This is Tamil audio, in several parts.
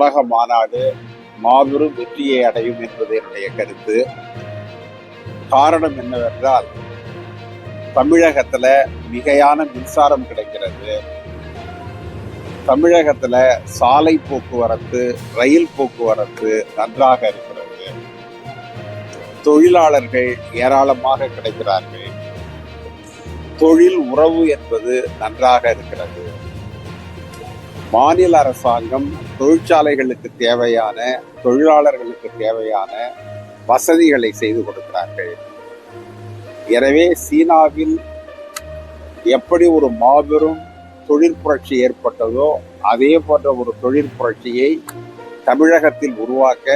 உலக மாநாடு மாபெரும் வெற்றியை அடையும் என்பது என்னுடைய கருத்து. காரணம் என்னவென்றால் தமிழகத்தில் மிகையான மின்சாரம் கிடைக்கிறது. தமிழகத்தில் சாலை போக்குவரத்து ரயில் போக்குவரத்து நன்றாக இருக்கிறது. தொழிலாளர்கள் ஏராளமாக கிடைக்கிறார்கள். தொழில் உறவு என்பது நன்றாக இருக்கிறது. மாநில அரசாங்கம் தொழிற்சாலைகளுக்கு தேவையான தொழிலாளர்களுக்கு தேவையான வசதிகளை செய்து கொடுக்கிறார்கள். எனவே சீனாவில் எப்படி ஒரு மாபெரும் தொழிற்புரட்சி ஏற்பட்டதோ அதே போன்ற ஒரு தொழிற்புரட்சியை தமிழகத்தில் உருவாக்க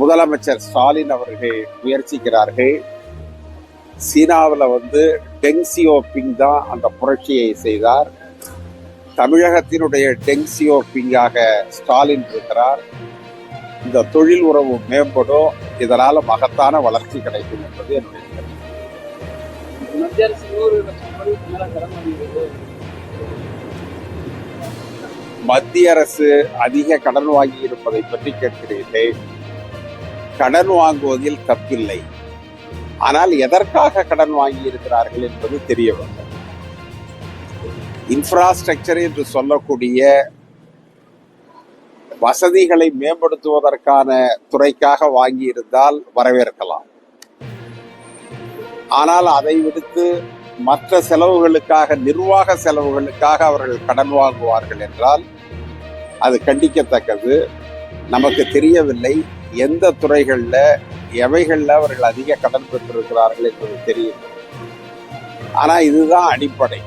முதலமைச்சர் ஸ்டாலின் அவர்கள் முயற்சிக்கிறார்கள். சீனாவில் வந்து டெங் சியோபிங் தான் அந்த புரட்சியை செய்தார். தமிழகத்தினுடைய டெங்ஸியோ பிங்காக ஸ்டாலின் இருக்கிறார். இந்த தொழில் உறவு மேம்படும் இதனால மகத்தான வளர்ச்சி கிடைக்கும் என்பது என்னுடைய மத்திய அரசு மத்திய அரசு அதிக கடன் வாங்கி இருப்பதை பற்றி கேட்கிறீர்களே. கடன் வாங்குவதில் தப்பில்லை. ஆனால் எதற்காக கடன் வாங்கி இருக்கிறார்கள் என்பது தெரியவில்லை இன்ஃப்ராஸ்ட்ரக்சர் என்று சொல்லக்கூடிய வசதிகளை மேம்படுத்துவதற்கான துறைக்காக வாங்கி இருந்தால் வரவேற்கலாம். ஆனால் அதை விடுத்து மற்ற செலவுகளுக்காக நிர்வாக செலவுகளுக்காக அவர்கள் கடன் வாங்குவார்கள் என்றால் அது கண்டிக்கத்தக்கது. நமக்கு தெரியவில்லை எந்த துறைகளில் எவைகளில் அவர்கள் அதிக கடன் பெற்றிருக்கிறார்கள் என்பது தெரியும். ஆனால் இதுதான் அடிப்படை.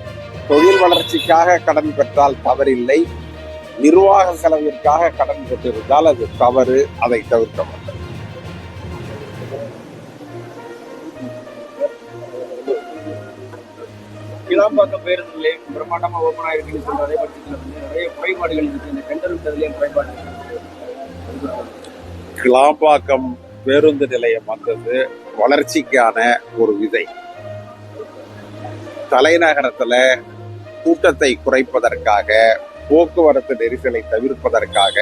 தொழில் வளர்ச்சிக்காக கடன் பெற்றால் தவறில்லை. நிர்வாக செலவிற்காக கடன் பெற்றிருந்தால் அது தவறு அதை தவிர்க்க வேண்டும் கிளாம்பாக்கம் பேருந்து நிலையம் பிரம்மாண்டமா ஓபன் ஆயிருக்குன்னு சொல்ற அதே பட்சத்துல வந்து நிறைய குறைபாடுகள் இருக்கு. இந்த டெண்டர் விட்டதுலயும் குறைபாடு கிளாம்பாக்கம் பேருந்து நிலையம் வந்தது வளர்ச்சிக்கான ஒரு விதை. தலைநகரத்துல கூட்டத்தை குறைப்பதற்காக போக்குவரத்து நெரிசலை தவிர்ப்பதற்காக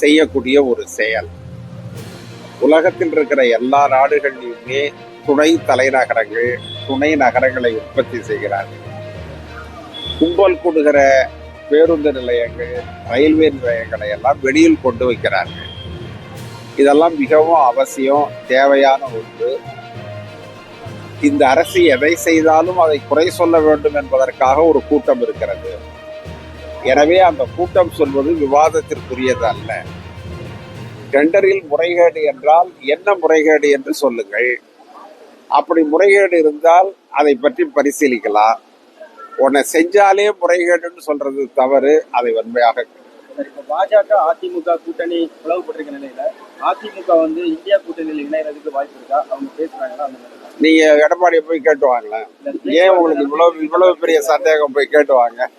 செய்யக்கூடிய ஒரு செயல். உலகத்தில் இருக்கிற எல்லா நாடுகளிலுமே துணை தலைநகரங்கள் துணை நகரங்களை உற்பத்தி செய்கிறார்கள். கும்பல் கூடுகிற பேருந்து நிலையங்கள் ரயில்வே நிலையங்களை எல்லாம் வெளியில் கொண்டு வைக்கிறார்கள். இதெல்லாம் மிகவும் அவசியம் தேவையான ஒன்று. இந்த அரசு எதை செய்தாலும் அதை குறை சொல்ல வேண்டும் என்பதற்காக ஒரு கூட்டம் இருக்கிறது. எனவே அந்த கூட்டம் சொல்வது விவாதத்திற்குரியது அல்ல. டெண்டரில் முறைகேடு என்றால் என்ன முறைகேடு என்று சொல்லுங்கள். அப்படி முறைகேடு இருந்தால் அதை பற்றி பரிசீலிக்கலாம். உன்னை செஞ்சாலே முறைகேடுன்னு சொல்றது தவறு அதை வன்மையாக பாஜக அதிமுக கூட்டணி பிளவுபட்டிருக்க நிலையில அதிமுக வந்து இந்தியா கூட்டணியில் இணையறதுக்கு வாய்ப்பு இருக்கா? அவங்க பேசுறாங்களா? அந்த நீங்க எடப்பாடியை போய் கேட்டு வாங்களேன். ஏன் உங்களுக்கு இவ்வளவு இவ்வளவு பெரிய சந்தேகம் போய் கேட்டு வாங்க?